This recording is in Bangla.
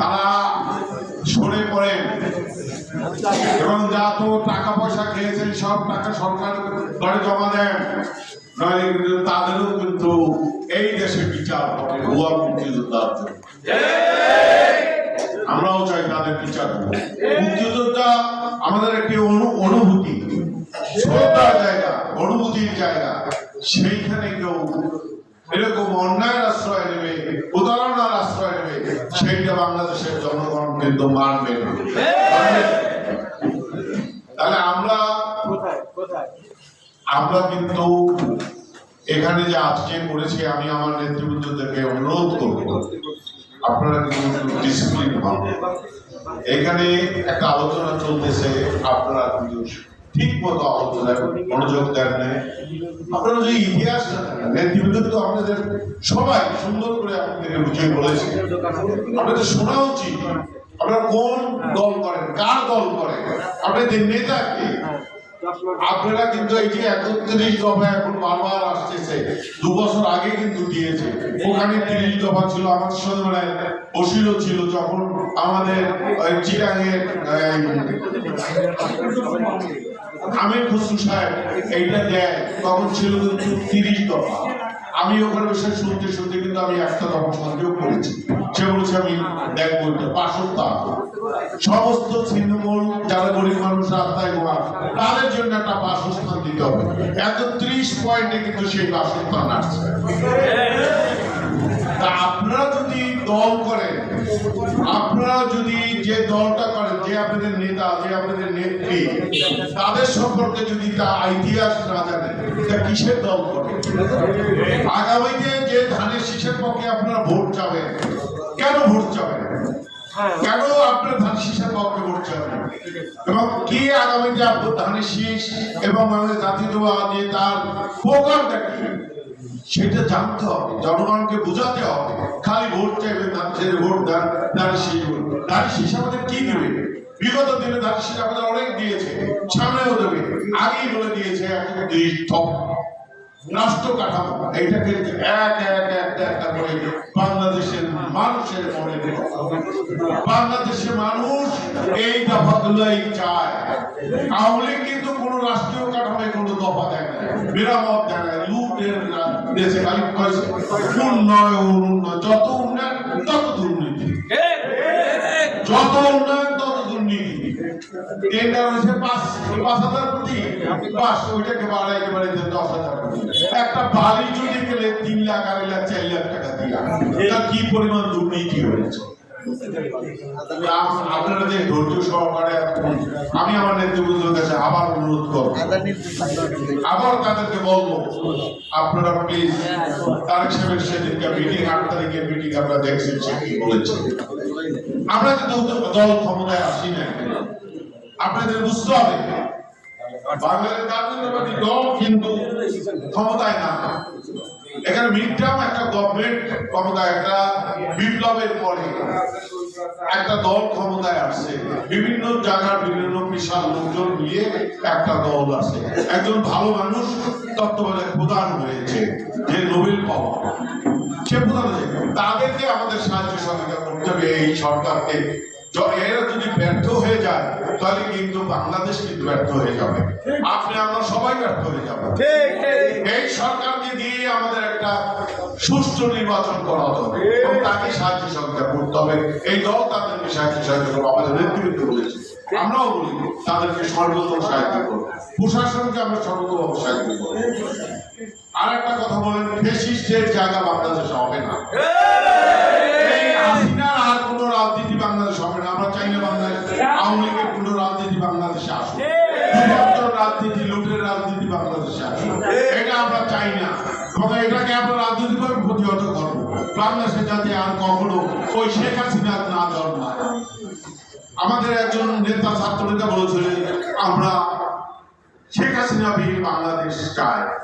তারা সরে পড়েন। এবং যা তো টাকা পয়সা খেয়েছেন, সব টাকা সরকার ঘরে জমা দেন। তাদেরও কিন্তু এই দেশে বিচার হবে, ভুয়া মুক্তিযোদ্ধার আমরাও চাই তাদের বিচার। মুক্তিযোদ্ধা আমাদের একটি অনুভূতি। শ্রদ্ধার জায়গা, অনুভূতির জায়গা। সেইখানে কেউ এরকম অন্যায়ের কিন্তু মানবে। তাহলে আমরা আমরা কিন্তু এখানে যে আজকে করেছি, আমি আমার নেতৃবৃন্দদেরকে অনুরোধ করব, আপনারা কিন্তু ডিসিপ্লিন হন এখানে একটা আলোচনা চলতেছে, আপনারা কিন্তু ঠিক মতো আলোচনায় মনোযোগ দেন আপনারা যে ইতিহাস নেতৃবৃন্দ তো আপনাদের সবাই সুন্দর করে আপনাদেরকে বুঝিয়ে বলেছে। আপনাদের শোনা উচিত। আপনারা কোন দল করেন? কার দল করেন? আপনাদের নেতা কে? আপনারা কিন্তু এই যে একত্রিশ দফা এখন বারবার আসতেছে দু বছর আগে কিন্তু দিয়েছে। ওখানে তিরিশ দফা ছিল আমার সঙ্গে মানে ছিল যখন আমাদের চিটাঙের আমির খসরু সাহেব এইটা দেয় তখন ছিল কিন্তু তিরিশ দফা। আমি ওখানে বসে শুনতে শুনতে কিন্তু আমি একটা দফা সন্দেহ করেছি সে বলছে, আমি দেখ বলতে বাসস্থান সমস্ত ছিন্নমূল, যারা গরিব মানুষ, রাস্তায় ঘোরা তাদের জন্য একটা বাসস্থান দিতে হবে। এত ত্রিশ পয়েন্টে কিন্তু সেই বাসস্থান আসছে। আপনারা যদি দল করেন, আপনারা যদি যে দলটা করেন, যে আপনাদের নেতা, যে আপনাদের নেত্রী, তাদের সম্পর্কে যদি তা ইতিহাস না জানেন, তা কিসের দল করেন? আগামীতে যে ধানের শীষের পক্ষে আপনারা ভোট যাবেন কেন ভোট যাবেন কেন আপনার ধান শীষের পক্ষে ভোট যাবেন এবং কি আগামীতে আপনার ধানের শীষ এবং আমাদের জাতীয়তাবাদী তার প্রকারটা কি? সেটা জানতে হবে, জনগণকে বোঝাতে হবে। খালি ভোট চাইবে তার ছেলে ভোট দেন তার সেই ভোট। তার শীষ আমাদের কি দেবে? বিগত দিনে তার শীষ আমাদের অনেক দিয়েছে, সামনেও দেবে। আগেই বলে দিয়েছে একটা দফা রাষ্ট্র কাঠামো এইটাকে এক এক এক এক করে মানুষের মনে বাংলাদেশের মানুষ এই দফাগুলোই চায়। আওয়ামী লীগ কিন্তু কোন রাষ্ট্রীয় কাঠামো কোন দফা দেয় না। মেরামত দেয় না। লুটের দেশে খালি উন্নয়ন উন্নয়ন যত উন্নয়ন তত দুর্নীতি। যত উন্নয়ন একটা আমি আমার নেতৃবৃন্দের কাছে আবার অনুরোধ করব। আবার তাদেরকে বলব, আপনারা প্লিজ তারেক সাহেবের সেদিনকে মিটিং আট তারিখের মিটিং আমরা দেখছি আমরা কিন্তু দল ক্ষমতায় আসি না আপনাদের বুঝতে হবে বাংলাদেশ জাতীয়তাবাদী দল কিন্তু ক্ষমতায় না। এখানে মিডটার্ম একটা গভর্নমেন্ট ক্ষমতায়, একটা বিপ্লবের পরে একটা দল ক্ষমতায় আসছে। বিভিন্ন জায়গার বিভিন্ন বিশাল লোকজন নিয়ে একটা দল আছে। একজন ভালো মানুষ তত্ত্বাবধায়ক প্রধান হয়েছে, যে নোবেল পাওয়া। সে প্রধান হয়েছে। তাদেরকে আমাদের সাহায্য সহযোগিতা করতে হবে এই সরকারকে। এরা যদি ব্যর্থ হয়ে যায় তাহলে কিন্তু বাংলাদেশ কিন্তু ব্যর্থ হয়ে যাবে? আপনি আমরা সবাই ব্যর্থ হয়ে যাব। এই সরকারকে দিয়ে আমাদের একটা সুষ্ঠু নির্বাচন করা হবে এবং তাকে সাহায্য সহযোগিতা করতে হবে। এই দল তাদেরকে সাহায্য সহযোগিতা করব। আমাদের নেতৃবৃন্দ বলেছে। আমরাও বলি তাদেরকে সর্বোত্তম সাহায্য করব। প্রশাসনকে আমরা সর্বোত্তম সাহায্য করব। আর একটা কথা বলেন ফেসিস্টের জায়গা বাংলাদেশে হবে না। রাজনীতি রাজনীতি বাংলাদেশে আসুক এটা আমরা চাই না। এবং এটাকে আমরা রাজনৈতিকভাবে প্রতিহত করব। বাংলাদেশে যাতে আর কখনো ওই শেখ হাসিনা না জন্মায় আমাদের একজন নেতা ছাত্র নেতা বলেছিলেন আমরা শেখ হাসিনা বিহীন বাংলাদেশ চাই।